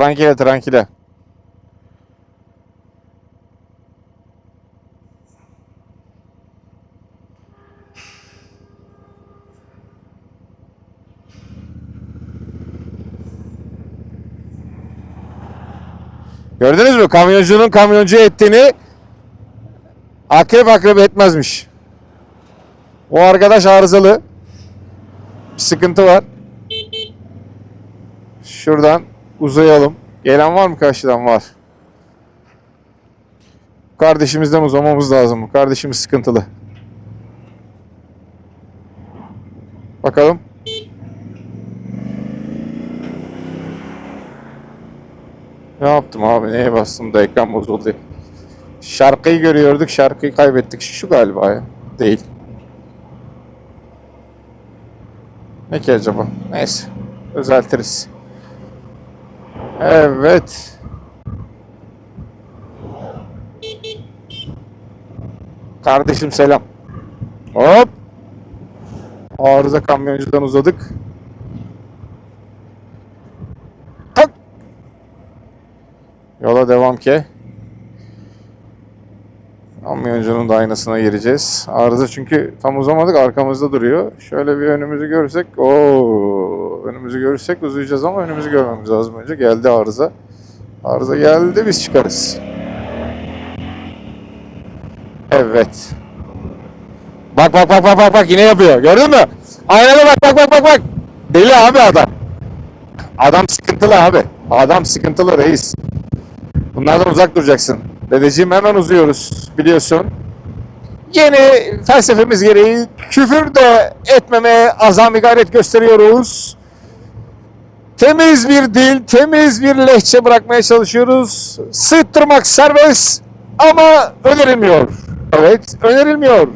Tranquila tranquila. Gördünüz mü? Kamyoncunun kamyoncu ettiğini akrep akrep etmezmiş. O arkadaş arızalı. Bir sıkıntı var. Şuradan uzayalım. Gelen var mı karşıdan? Var. Kardeşimizden uzamamız lazım. Kardeşimiz sıkıntılı. Bakalım. Ne yaptım abi? Neye bastım da ekran bozuldu. Şarkıyı görüyorduk. Şarkıyı kaybettik. Şu galiba ya. Değil. Ne ki acaba? Neyse. Düzeltiriz. Evet. Kardeşim selam. Hop. Arıza kamyoncudan uzadık. Tak. Yola devam ki. Kamyoncunun da aynasına gireceğiz. Arıza çünkü tam uzamadık arkamızda duruyor. Şöyle bir önümüzü görsek. Oo, önümüzü görürsek uzayacağız ama önümüzü görmemiz lazım önce. Geldi arıza. Arıza geldi biz çıkarız. Evet. Bak bak bak bak bak bak yine yapıyor. Gördün mü? Aynada bak bak bak bak bak. Deli abi adam. Adam sıkıntılı abi. Adam sıkıntılı reis. Bunlardan uzak duracaksın. Dedeciğim hemen uzuyoruz biliyorsun. Yeni felsefemiz gereği küfür de etmemeye azami gayret gösteriyoruz. Temiz bir dil, temiz bir lehçe bırakmaya çalışıyoruz. Sırttırmak serbest ama önerilmiyor. Evet, önerilmiyor.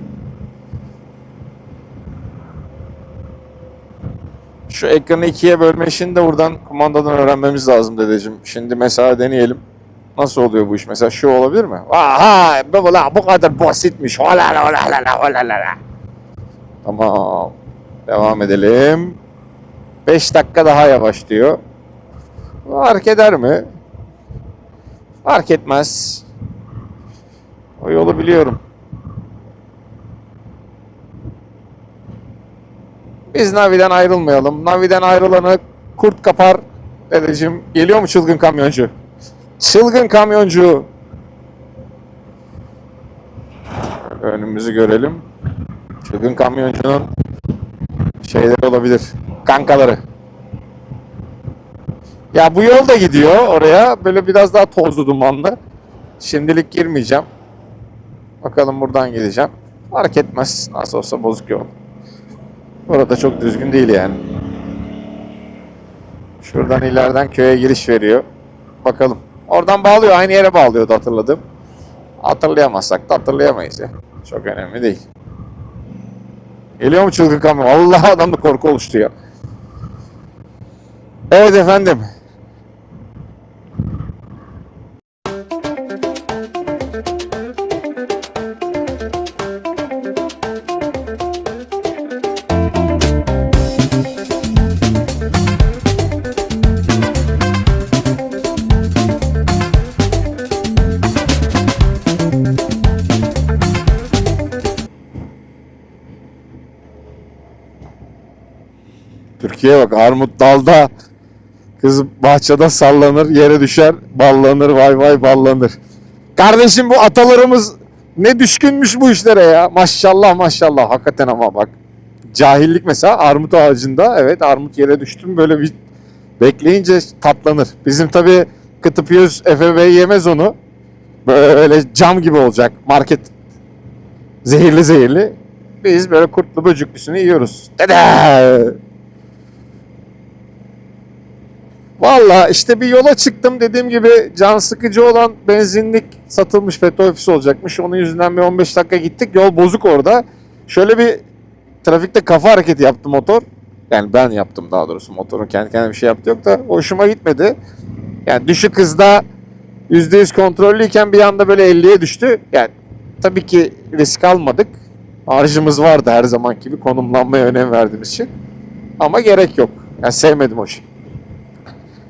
Şu ekranı ikiye bölme işini de buradan kumandadan öğrenmemiz lazım dedeciğim. Şimdi mesela deneyelim. Nasıl oluyor bu iş? Mesela şu olabilir mi? Aha, bu, bu kadar basitmiş. Ola la, ola la, la, ola la, la. Tamam. Devam edelim. 5 dakika daha yavaş diyor. Fark eder mi? Fark etmez. O yolu biliyorum. Biz Navi'den ayrılmayalım. Navi'den ayrılanı kurt kapar. Dedeciğim geliyor mu çılgın kamyoncu? Çılgın kamyoncu. Önümüzü görelim. Çılgın kamyoncunun şeyleri olabilir. Kankaları. Ya bu yol da gidiyor oraya. Böyle biraz daha tozlu dumanlı. Şimdilik girmeyeceğim. Bakalım buradan gideceğim. Fark etmez. Nasıl olsa bozuk yol. Orada çok düzgün değil yani. Şuradan ileriden köye giriş veriyor. Bakalım. Oradan bağlıyor. Aynı yere bağlıyordu hatırladım. Hatırlayamazsak da hatırlayamayız ya. Çok önemli değil. Geliyor mu çılgın kamyon? Allah adamda korku oluştu ya. Evet efendim. Türkiye bak armut dalda kız bahçede sallanır yere düşer ballanır vay vay ballanır. Kardeşim bu atalarımız ne düşkünmüş bu işlere ya maşallah maşallah hakikaten ama bak cahillik mesela armut ağacında evet armut yere düştü mü böyle bir bekleyince tatlanır. Bizim tabi kıtıp yüz Efe Bey yemez onu böyle cam gibi olacak market zehirli zehirli. Biz böyle kurtlu böcüklüsünü yiyoruz. Dede! Valla işte bir yola çıktım dediğim gibi can sıkıcı olan benzinlik satılmış petrol ofisi olacakmış. Onun yüzünden bir 15 dakika gittik. Yol bozuk orada. Şöyle bir trafikte kafa hareketi yaptı motor. Yani ben yaptım daha doğrusu. Motorun kendi kendine bir şey yaptı yok da hoşuma gitmedi. Yani düşük hızda %100 kontrollüyken bir anda böyle 50'ye düştü. Yani tabii ki risk almadık. Harcımız vardı her zaman gibi konumlanmaya önem verdiğimiz için. Ama gerek yok. Yani sevmedim o şeyi.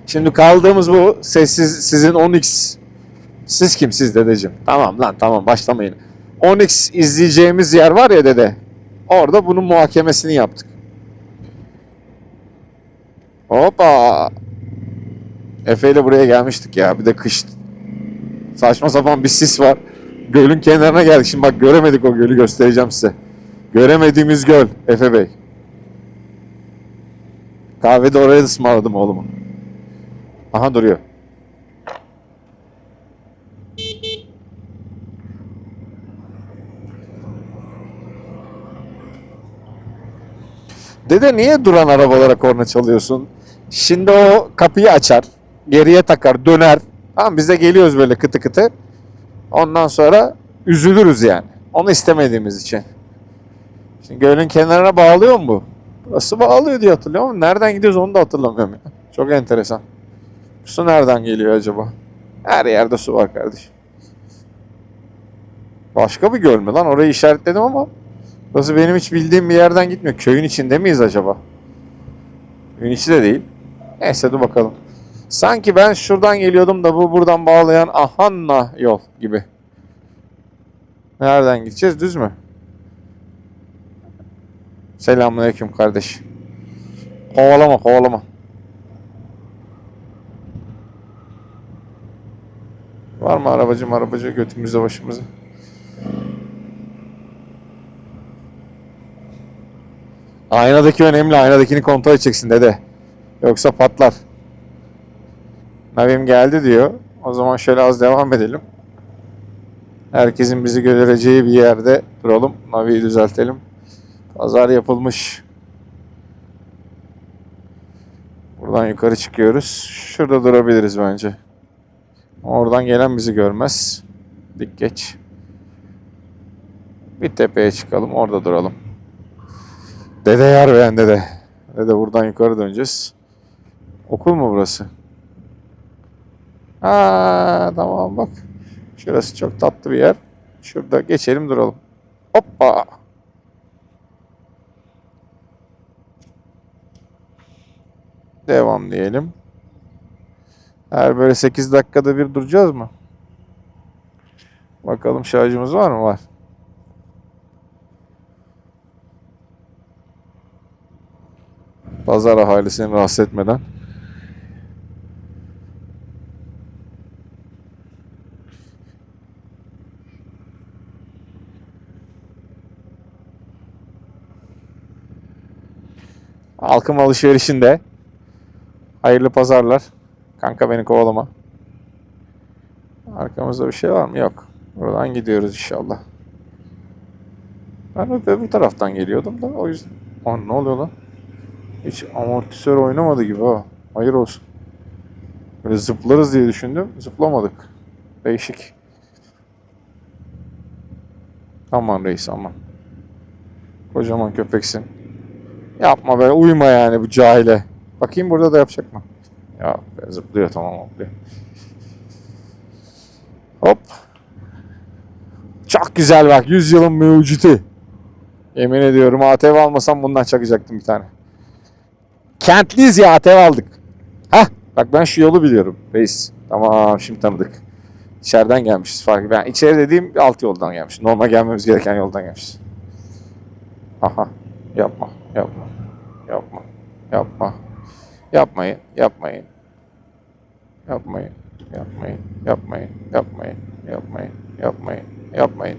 Şimdi kaldığımız bu sessiz sizin 10x siz kimsiz dedeciğim? Tamam lan tamam başlamayın. 10x izleyeceğimiz yer var ya dede. Orada bunun muhakemesini yaptık. Hoppa. Efe ile buraya gelmiştik ya. Bir de kış. Saçma sapan bir sis var. Gölün kenarına geldik. Şimdi bak göremedik o gölü göstereceğim size. Göremediğimiz göl Efe Bey. Kahve de oraya ısmarladım oğlumu. Aha duruyor. Dede niye duran arabalara korna çalıyorsun? Şimdi o kapıyı açar, geriye takar, döner. Tamam biz de geliyoruz böyle kıtı kıtı. Ondan sonra üzülürüz yani. Onu istemediğimiz için. Şimdi gölün kenarına bağlıyor mu bu? Burası bağlıyor diye hatırlıyorum nereden gidiyoruz onu da hatırlamıyorum ya. Çok enteresan. Su nereden geliyor acaba? Her yerde su var kardeşim. Başka bir göl mü lan? Orayı işaretledim ama burası benim hiç bildiğim bir yerden gitmiyor. Köyün içinde miyiz acaba? Köyün içi de değil. Neyse dur bakalım. Sanki ben şuradan geliyordum da bu buradan bağlayan Ahanna yol gibi. Nereden gideceğiz? Düz mü? Selamünaleyküm kardeş. Kovalama kovalama. Var mı arabacı arabacı götümüzde başımıza? Aynadaki önemli. Aynadakini kontrol edeceksin dede. Yoksa patlar. Navim geldi diyor. O zaman şöyle az devam edelim. Herkesin bizi göreceği bir yerde duralım. Navi'yi düzeltelim. Pazar yapılmış. Buradan yukarı çıkıyoruz. Şurada durabiliriz bence. Oradan gelen bizi görmez. Dik geç. Bir tepeye çıkalım. Orada duralım. Dede yar beğen dede. Dede buradan yukarı döneceğiz. Okul mu burası? Ha tamam bak. Şurası çok tatlı bir yer. Şurada geçelim duralım. Hoppa. Devam diyelim. Her böyle 8 dakikada bir duracağız mı? Bakalım şarjımız var mı? Var. Pazar ahalisini rahatsız etmeden. Halkım alışverişinde. Hayırlı pazarlar. Kanka beni kovalama. Arkamızda bir şey var mı? Yok. Buradan gidiyoruz inşallah. Ben öbür bu taraftan geliyordum da o yüzden. Aa, ne oluyor lan? Hiç amortisör oynamadı gibi ha. Hayır olsun. Böyle zıplarız diye düşündüm. Zıplamadık. Değişik. Aman reis aman. Kocaman köpeksin. Yapma be uyma yani bu cahile. Bakayım burada da yapacak mı? Ya zıplıyor tamam zıplıyor. Hop. Çok güzel bak. 100 yılın mucidi. Yemin ediyorum ATV almasam bundan çakacaktım bir tane. Kentliyiz ya ATV aldık. Hah bak ben şu yolu biliyorum reis. Tamam şimdi tanıdık. İçeriden gelmişiz farkı. Ben içeri dediğim alt yoldan gelmiş. Normal gelmemiz gereken yoldan gelmişiz. Aha yapma yapma yapma yapma Yapmayın, yapmayın. Yapmayın, yapmayın, yapmayın, yapmayın, yapmayın, yapmayın, yapmayın.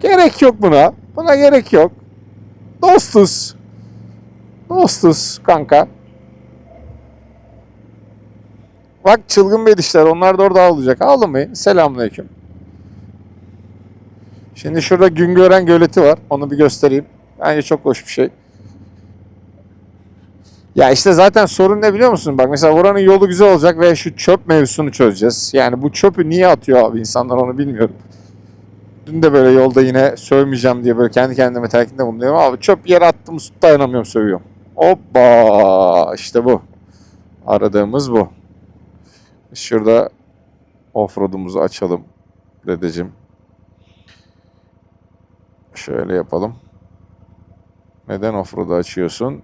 Gerek yok buna. Buna gerek yok. Dostuz. Dostuz kanka. Bak çılgın bedişler. Onlar da orada ağlayacak. Ağlamayın. Selamünaleyküm. Şimdi şurada Güngören Göleti var. Onu bir göstereyim. Bence çok hoş bir şey. Ya işte zaten sorun ne biliyor musun? Bak mesela oranın yolu güzel olacak ve şu çöp mevzusunu çözeceğiz. Yani bu çöpü niye atıyor abi insanlar onu bilmiyorum. Dün de böyle yolda yine sövmeyeceğim diye böyle kendi kendime telkinde bulunuyorum. Abi çöp yere attım dayanamıyorum sövüyorum. Hoppa işte bu. Aradığımız bu. Şurada offroad'umuzu açalım dedeciğim. Şöyle yapalım. Neden offroad'u açıyorsun?